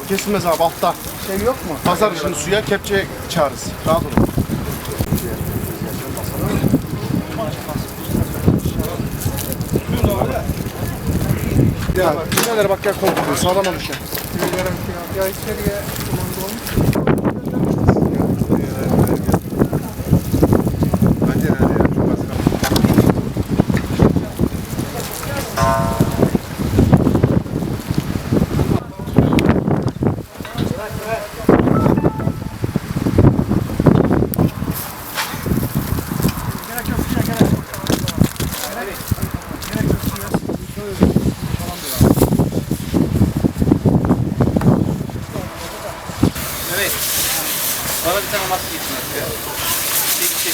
Abi kesilmez abi altta. Şey yok mu? Pazar için suya kepçe çağırırız. Rahat olun. Ya neler bak gel korkutuyor. Sağlam ol işte. Ya içeriye kumanda olmuş. Evet. Bana bir tane maske getirin. Şey, şey,